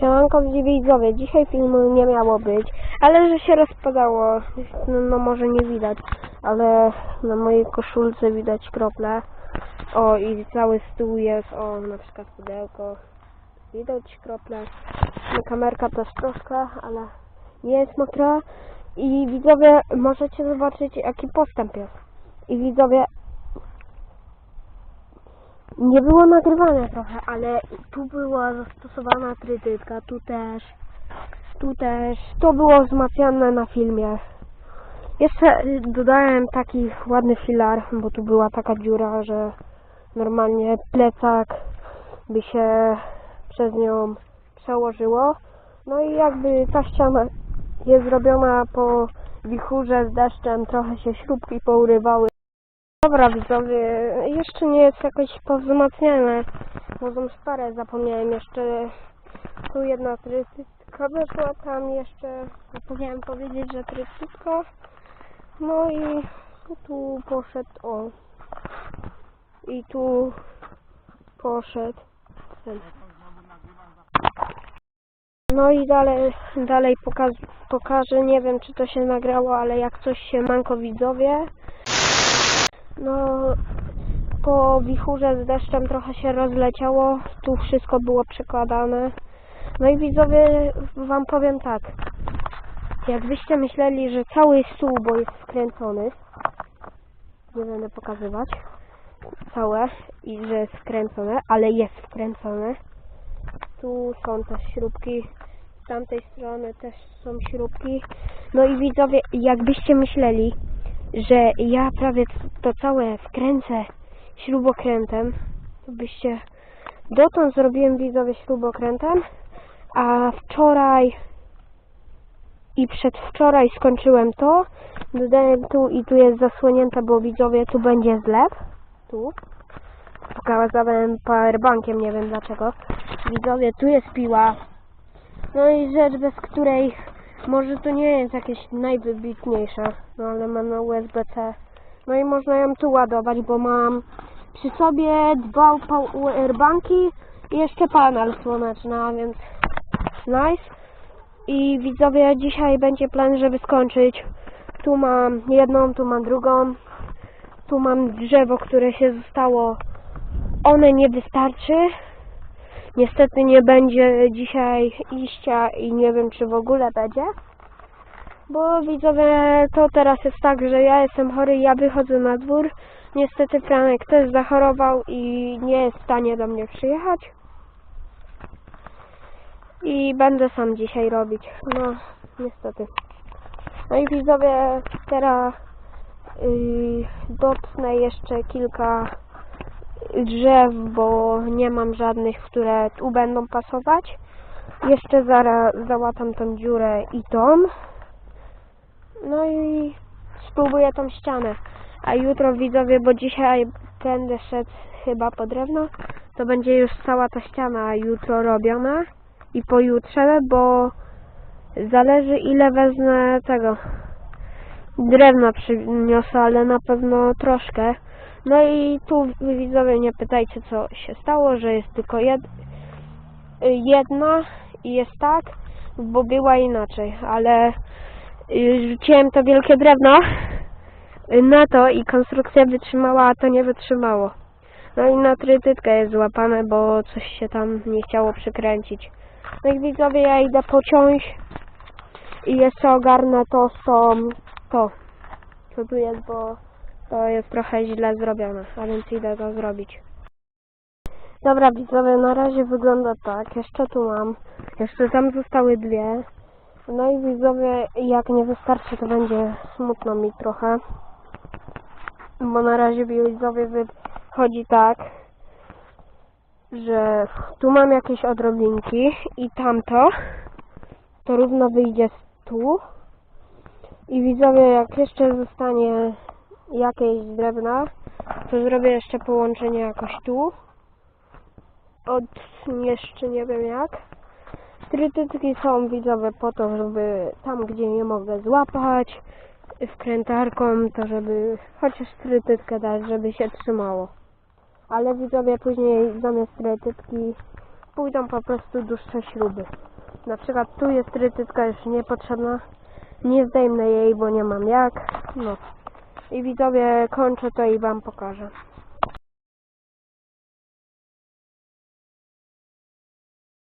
Siemanko widzowie, dzisiaj filmu nie miało być, ale że się rozpadało, no, no może nie widać, ale na mojej koszulce widać krople. O i cały stół jest, o na przykład pudełko, widać krople. No, kamerka też troszkę, ale nie jest mokra. I widzowie, możecie zobaczyć jaki postęp jest. I widzowie, nie było nagrywania trochę, ale tu była zastosowana trytytka, tu też, tu też. To było wzmacniane na filmie. Jeszcze dodałem taki ładny filar, bo tu była taka dziura, że normalnie plecak by się przez nią przełożyło. No i jakby ta ściana jest zrobiona po wichurze z deszczem, trochę się śrubki pourywały. Dobra widzowie, jeszcze nie jest jakoś powzmacniane. Może parę zapomniałem jeszcze. Tu jedna trytytka była, tam jeszcze zapomniałem powiedzieć, że trytytka. No i tu poszedł o. I tu poszedł ten. No i dalej, dalej pokaz, pokażę, nie wiem czy to się nagrało, ale jak coś się manko widzowie, no, po wichurze z deszczem trochę się rozleciało, tu wszystko było przekładane. No i widzowie, wam powiem tak, jakbyście myśleli, że cały stół, bo jest skręcony, nie będę pokazywać, całe i że jest skręcone, ale jest skręcone. Tu są też śrubki, z tamtej strony też są śrubki. No i widzowie, jakbyście myśleli, że ja prawie to całe wkręcę śrubokrętem, to byście dotąd zrobiłem widzowie śrubokrętem, a wczoraj i przedwczoraj skończyłem to, dodałem tu i tu jest zasłonięte, bo widzowie tu będzie zlew, tu, pokazałem powerbankiem, nie wiem dlaczego, widzowie tu jest piła, no i rzecz bez której może to nie jest jakieś najwybitniejsze, no ale mam na USB-C. No i można ją tu ładować, bo mam przy sobie dwa powerbanki i jeszcze panel słoneczny, a więc nice. I widzowie, dzisiaj będzie plan, żeby skończyć. Tu mam jedną, tu mam drugą. Tu mam drzewo, które się zostało. One nie wystarczy. Niestety nie będzie dzisiaj iścia i nie wiem czy w ogóle będzie. Bo widzowie, to teraz jest tak, że ja jestem chory, ja wychodzę na dwór. Niestety Franek też zachorował i nie jest w stanie do mnie przyjechać. I będę sam dzisiaj robić. No, niestety. No i widzowie, teraz yy, dotnę jeszcze kilka drzew, bo nie mam żadnych, które tu będą pasować. Jeszcze zaraz załatam tą dziurę i tą. No i spróbuję tą ścianę. A jutro widzowie, bo dzisiaj będę szedł chyba po drewno, to będzie już cała ta ściana jutro robiona i pojutrze, bo zależy ile wezmę tego drewna przyniosę, ale na pewno troszkę. No i tu widzowie nie pytajcie co się stało, że jest tylko jed jedna i jest tak, bo była inaczej, ale y, rzuciłem to wielkie drewno na to i konstrukcja wytrzymała, a to nie wytrzymało. No i na trytytkę jest złapane, bo coś się tam nie chciało przykręcić. No i widzowie, ja idę pociąć i jeszcze ogarnę to tą, to, co tu jest, bo to jest trochę źle zrobione, a więc idę to zrobić. Dobra widzowie, na razie wygląda tak, jeszcze tu mam, jeszcze tam zostały dwie. No i widzowie, jak nie wystarczy, to będzie smutno mi trochę. Bo na razie widzowie wychodzi tak, że tu mam jakieś odrobinki i tamto, to równo wyjdzie tu. I widzowie, jak jeszcze zostanie jakieś drewna, to zrobię jeszcze połączenie jakoś tu. Od jeszcze nie wiem jak. Trytytki są widzowe po to, żeby tam gdzie nie mogę złapać wkrętarką, to żeby chociaż trytytkę dać, żeby się trzymało. Ale widzowie później zamiast trytytki pójdą po prostu dłuższe śruby. Na przykład tu jest trytytka już niepotrzebna. Nie zdejmę jej, bo nie mam jak. No. I widzowie kończę to i wam pokażę.